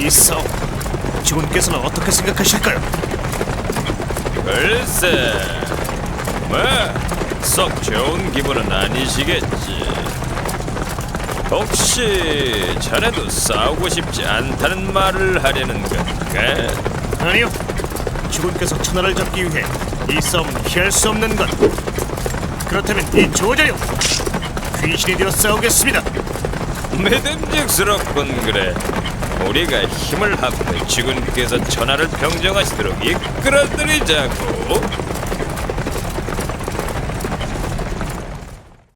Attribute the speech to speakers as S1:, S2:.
S1: 이 싸움 직원께서는 어떻게 생각하실까요?
S2: 글쎄, 뭐썩 좋은 기분은 아니시겠지. 혹시 전에도 싸우고 싶지 않다는 말을 하려는 건가?
S1: 아니요, 직원께서 천하를 잡기 위해 이 싸움은 피할 수 없는 것 그렇다면 이 조자요 귀신이 되어 싸우겠습니다
S2: 믿음직스럽군 그래. 우리가 힘을 합해 지군께서 천하를 평정하시도록 이끌어드리자고.